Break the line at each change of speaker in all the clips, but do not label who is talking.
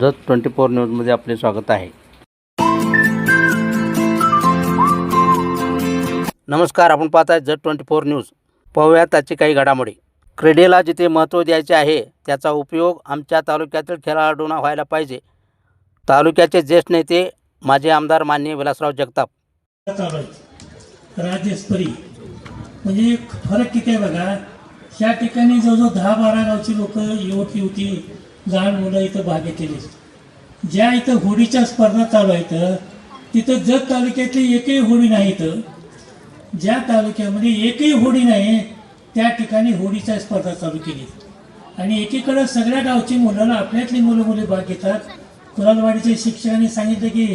Jat twenty four न्यूजमध्ये आपले स्वागत आहे. नमस्कार आपण पाहत आहे जत ट्वेंटी फोर न्यूज. पाहूया त्याची काही घडामोडी. क्रीडेला जिथे महत्त्व द्यायचे आहे त्याचा उपयोग आमच्या तालुक्यातील खेळाडूंना व्हायला पाहिजे. तालुक्याचे ज्येष्ठ नेते माजी आमदार माननीय विलासराव जगताप.
राज्यस्तरी म्हणजे एक फरक किती आहे बघा त्या ठिकाणी जवळजवळ दहा बारा गावची लोक युवक युवती लहान मुलं इथं भाग घेतलेली ज्या इथं होडीच्या स्पर्धा चालू आहेत तिथं जत तालुक्यातली एकही होडी नाही इथं. ज्या तालुक्यामध्ये एकही होडी नाही त्या ठिकाणी होडीच्या स्पर्धा चालू केली. आणि एकीकडं सगळ्या गावची मुलं आपल्यातली मुलं मुली भाग घेतात. कुलालवाडीच्या शिक्षकांनी सांगितलं की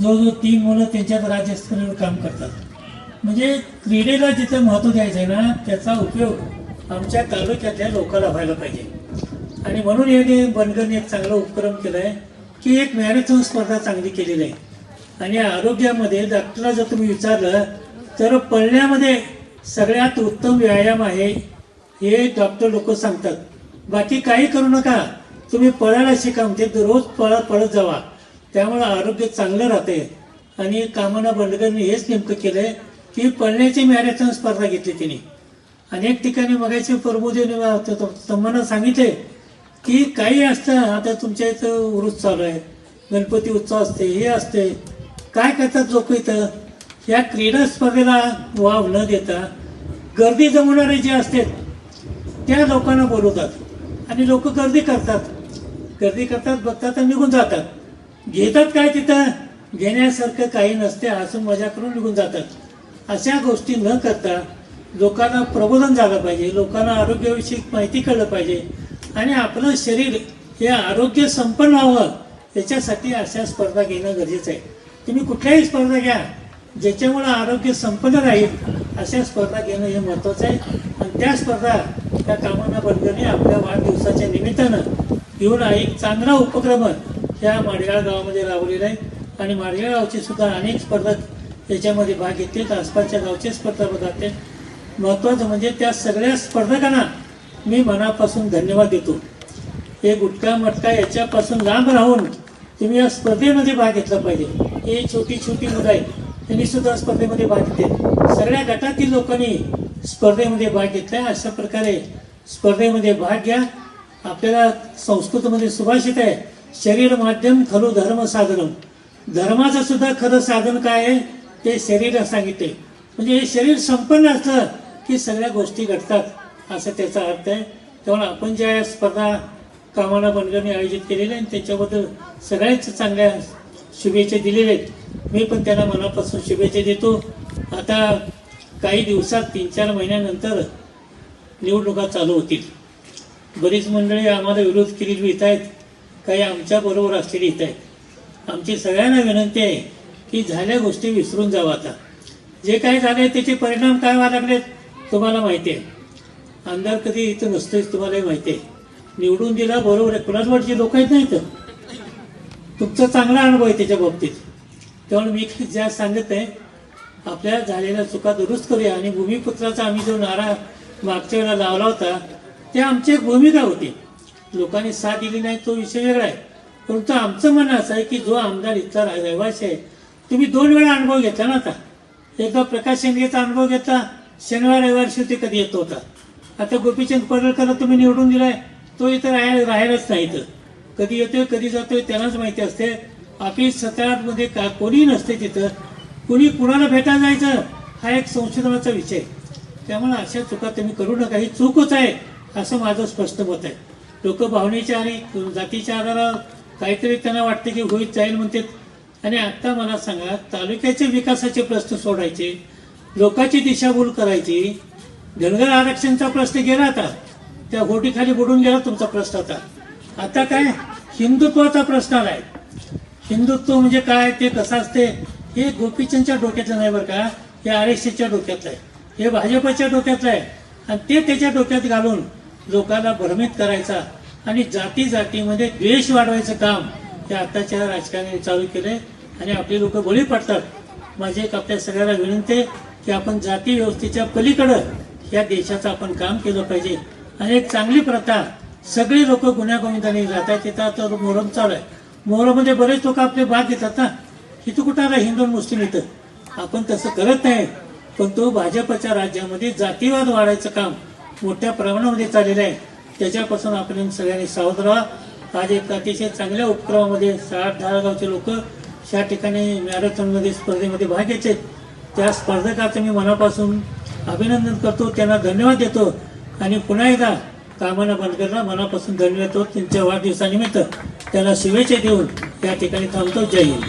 जवळजवळ तीन मुलं त्यांच्यात राज्यस्तरीवर काम करतात. म्हणजे क्रीडेला जिथं महत्त्व द्यायचं आहे ना त्याचा उपयोग आमच्या तालुक्यातल्या लोकांना व्हायला पाहिजे. आणि म्हणून याने बनगरने एक चांगला उपक्रम केला आहे की एक मॅरेथॉन स्पर्धा चांगली केलेली आहे. आणि आरोग्यामध्ये डॉक्टरला जर तुम्ही विचारलं तर पळण्यामध्ये सगळ्यात उत्तम व्यायाम आहे हे डॉक्टर लोक सांगतात. बाकी काही करू नका. तुम्ही पळायला शिका म्हणजे रोज पळत पळत जावा. त्यामुळं आरोग्य चांगलं राहते. आणि कामना बंडकरने हेच नेमकं केलं आहे की पळण्याची मॅरेथॉन स्पर्धा घेतली तिने. अनेक ठिकाणी मगाशी प्रबोधने तुम्हाला सांगितले की काही असतं आता तुमच्या इथं उरूस चालू आहे. गणपती उत्सव असते हे असते. काय करतात लोक इथं? या क्रीडा स्पर्धेला वाव न देता गर्दी जमवणारे जे असतात त्या लोकांना बोलवतात. आणि लोक गर्दी करतात. गर्दी करतात बघतात आणि निघून जातात. घेतात काय तिथं? घेण्यासारखं काही नसते हसून मजा करून निघून जातात. अशा गोष्टी न करता लोकांना प्रबोधन झालं पाहिजे लोकांना आरोग्याविषयी माहिती कळलं पाहिजे. आणि आपलं शरीर हे आरोग्य संपन्न व्हावं याच्यासाठी अशा स्पर्धा घेणं गरजेचं आहे. तुम्ही कुठल्याही स्पर्धा घ्या ज्याच्यामुळं आरोग्य संपन्न राहील अशा स्पर्धा घेणं हे महत्त्वाचं आहे. आणि त्या स्पर्धा त्या कामांना बंधने आपल्या वाढदिवसाच्या निमित्तानं घेऊन एक चांगला उपक्रम ह्या माडगाळ गावामध्ये राबवलेला आहे. आणि माडगाळ गावचे सुद्धा अनेक स्पर्धक याच्यामध्ये भाग घेतात आसपासच्या गावचे स्पर्धा बघतात महत्त्वाचं म्हणजे त्या सगळ्या स्पर्धकांना मी मनापासून धन्यवाद देतो. हे गुटखा मटका याच्यापासून लांब राहून तुम्ही या स्पर्धेमध्ये भाग घेतला पाहिजे. हे छोटी छोटी मुलं आहेत. त्यांनी सुद्धा स्पर्धेमध्ये भाग घेतले. सगळ्या गटातील लोकांनी स्पर्धेमध्ये भाग घेतला अशा प्रकारे स्पर्धेमध्ये भाग घ्या. आपल्याला संस्कृतमध्ये सुभाषित आहे शरीर माध्यम खरू धर्म साधन धर्माचं सुद्धा खरं साधन काय आहे? ते शरीर सांगितले. म्हणजे हे शरीर संपन्न असलं की सगळ्या गोष्टी घडतात. असा त्याचा अर्थ आहे. त्यामुळे आपण ज्या स्पर्धा कामाला बनगरने आयोजित केलेल्या आणि त्याच्याबद्दल सगळ्याच चांगल्या शुभेच्छा दिलेल्या आहेत. मी पण त्यांना मनापासून शुभेच्छा देतो. आता काही दिवसात तीन चार महिन्यानंतर निवडणुका चालू होतील. बरीच मंडळी आम्हाला विरोध केलेली येत आहेत. काही आमच्याबरोबर असलेली येत आहेत. आमची सगळ्यांना विनंती आहे की झाल्या गोष्टी विसरून जावं आता. जे काही झाले त्याचे परिणाम काय व्हायला लागलेत तुम्हाला माहिती आहे. आमदार कधी इथं नसतंच तुम्हालाही माहिती आहे. निवडून दिला बरोबर आहे. कुणाजवळची लोक आहेत नाही तर तुमचा चांगला अनुभव आहे त्याच्या बाबतीत. त्यामुळे मी ज्या सांगत आहे आपल्या झालेल्या चुका दुरुस्त करूया आणि भूमिपुत्राचा आम्ही जो नारा मागच्या वेळेला लावला होता ते आमची एक भूमिका होती. लोकांनी साथ दिली नाही तो विषय वेगळा आहे. परंतु आमचं म्हणणं असं आहे की जो आमदार इथला रहिवासी आहे तुम्ही दोन वेळा अनुभव घेतला ना आता? एकदा प्रकाश शेंडगेचा अनुभव घेतला शनिवार रविवार शेवटी कधी येत होता आता गोपीचंद पडळकरला तुम्ही निवडून दिलाय तो इथं राहायला राहायलाच नाही इथं. कधी येतोय कधी जातोय त्यांनाच माहिती असते. आपली सतरामध्ये का कोणी नसते तिथं. कुणी कुणाला भेटायला जायचं हा एक संशोधनाचा विषय. त्यामुळे अशा चुका तुम्ही करू नका. ही चूकच आहे असं माझं स्पष्ट मत आहे. लोक भावनेच्या आणि जातीच्या आधारावर काहीतरी त्यांना वाटते की होईत जाईल म्हणतात. आणि आत्ता मला सांगा तालुक्याचे विकासाचे प्रश्न सोडायचे लोकांची दिशाभूल करायची धनगर आरक्षणचा प्रश्न गेला आता त्या गोटीखाली बुडून गेला तुमचा प्रश्न आता. आता काय? हिंदुत्वाचा प्रश्न आलाय. हिंदुत्व म्हणजे काय? ते कसं असते? हे गोपीचंदच्या डोक्यातलं नाही बरं का? हे आर एस डोक्यातलं आहे. हे भाजपच्या डोक्यातलं आहे. आणि ते त्याच्या डोक्यात घालून लोकांना भ्रमित करायचा आणि जाती जातीमध्ये द्वेष वाढवायचं काम हे आताच्या राजकारणी चालू केलंय. आणि आपले लोक बळी पडतात. माझी एक आपल्या सगळ्याला विनंती आहे की आपण जाती व्यवस्थेच्या पलीकडं त्या देशाचं आपण काम केलं पाहिजे. आणि एक चांगली प्रथा सगळी लोक गुन्ह्यागोविंदाने जात आहेत तिथं तर मोहरम चालू आहे. मोहरममध्ये बरेच लोक आपले भाग घेतात ना. इथं कुठं आला हिंदू मुस्लिम इथं? आपण तसं करत नाही. पण तो भाजपच्या राज्यामध्ये जातीवाद वाढायचं काम मोठ्या प्रमाणामध्ये चाललेलं आहे. त्याच्यापासून आपण सगळ्यांनी सावध राहा. आज एक अतिशय चांगल्या उपक्रमामध्ये साठ दहा गावचे लोक या ठिकाणी मॅरेथॉनमध्ये स्पर्धेमध्ये भाग घ्यायचे त्या स्पर्धकाचं मी मनापासून अभिनंदन करतो त्यांना धन्यवाद देतो. आणि पुन्हा एकदा कामाना बनकरला मनापासून धन्यवाद देतो. त्यांच्या वाढदिवसानिमित्त त्याला शुभेच्छा देऊन या ठिकाणी थांबतो. जय हिंद.